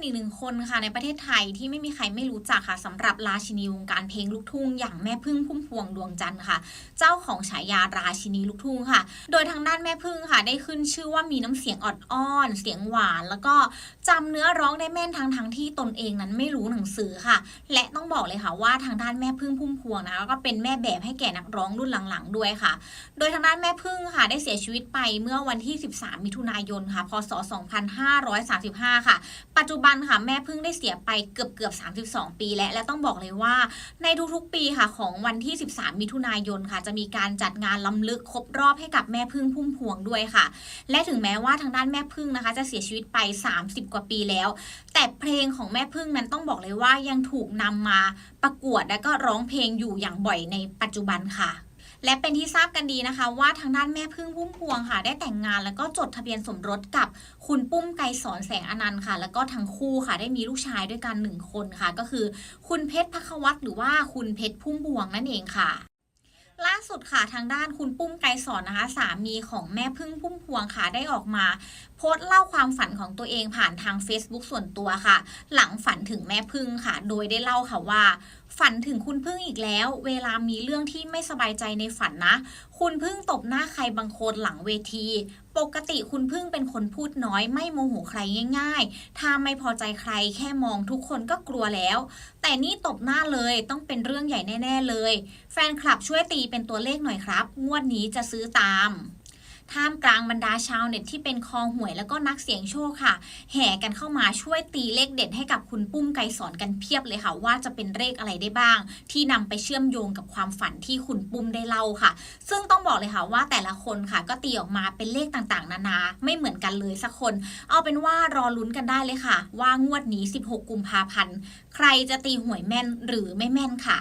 เป็นอีกหนึ่งคนค่ะในประเทศไทยที่ไม่มีใครไม่รู้จักค่ะสำหรับราชินีวงการเพลงลูกทุ่งอย่างแม่พึ่งพุ่มพวงดวงจันทร์ค่ะ เจ้าของฉายาราชินีลูกทุ่งค่ะ โดยทางด้านแม่พึ่งค่ะ ได้ขึ้นชื่อว่ามีน้ำเสียงออดอ้อน เสียงหวาน แล้วก็จำเนื้อร้องได้แม่นทั้งทั้งที่ตนเองนั้นไม่รู้หนังสือค่ะ และต้องบอกเลยค่ะว่าทางด้านแม่พึ่งพุ่มพวงนะก็เป็นแม่แบบให้แก่นักร้องรุ่นหลังๆ ด้วยค่ะ โดยทางด้านแม่พึ่งค่ะ ได้เสียชีวิตไปเมื่อวันที่ 13 มิถุนายนค่ะ พศ 2535 ค่ะ ปัจจุบันค่ะแม่พึ่งได้เสียไปเกือบเกือบ 32 ปีแล้วและต้องบอกเลยว่า ในทุกๆปีค่ะของวันที่ 13 มิถุนายนค่ะ จะมีการจัดงานล้ำลึกครบรอบให้กับแม่พึ่งพุ่มพวงด้วยค่ะ และถึงแม้ว่าทางด้านแม่พึ่งนะคะ จะเสียชีวิตไป 30 กว่าปีแล้ว แต่เพลงของแม่พึ่งนั้นต้องบอกเลยว่ายังถูกนำมาประกวดและก็ร้องเพลงอยู่อย่างบ่อยในปัจจุบันค่ะ และเป็นที่ทราบกันดีนะคะ ว่าทางด้านแม่พึ่งพุ่มพวงค่ะ ได้แต่งงานแล้วก็จดทะเบียนสมรสกับคุณปุ้มไกรสอนแสงอนันต์ค่ะ แล้วก็ทั้งคู่ค่ะได้มีลูกชายด้วยกันหนึ่งคนค่ะ ก็คือ คุณเพชรพักวัตรหรือว่าคุณเพชรพุ่มพวงนั่นเองค่ะล่าสุดค่ะทางด้านคุณปุ้มไกรสอนนะคะ สามีของแม่พึ่งพุ่มพวงค่ะได้ออกมา โพสต์เล่าความฝันของตัวเองผ่านทาง Facebook ส่วนตัวค่ะ หลังฝันถึงแม่พึ่งค่ะ โดยได้เล่าค่ะว่า ฝันถึงคุณพึ่งอีกแล้ว เวลามีเรื่องที่ไม่สบายใจในฝันนะ คุณพึ่งตบหน้าใครบางคนหลังเวที ปกติคุณพึ่งเป็นคนพูดน้อย ไม่โมโหใครง่าย ๆ ถ้าไม่พอใจใครแค่มองทุกคนก็กลัวแล้ว แต่นี่ตบหน้าเลยต้องเป็นเรื่องใหญ่แน่ ๆเลย แฟนคลับช่วยตีเป็นตัวเลขหน่อยครับ งวดนี้จะซื้อตาม ท่ามกลางบรรดาชาวเน็ตที่เป็นคอหวยแล้วก็นักเสี่ยงโชคค่ะ แห่กันเข้ามาช่วยตีเลขเด็ดให้กับคุณปุ้มไกรสอนกันเพียบเลยค่ะ ว่าจะเป็นเลขอะไรได้บ้าง ที่นำไปเชื่อมโยงกับความฝันที่คุณปุ้มได้เล่าค่ะ ซึ่งต้องบอกเลยค่ะว่าแต่ละคนค่ะก็ตีออกมาเป็นเลขต่างๆ นานา ไม่เหมือนกันเลยสักคน เอาเป็นว่ารอลุ้นกันได้เลยค่ะ ว่างวดนี้ 16 กุมภาพันธ์ ใครจะตีหวยแม่นหรือไม่แม่นค่ะ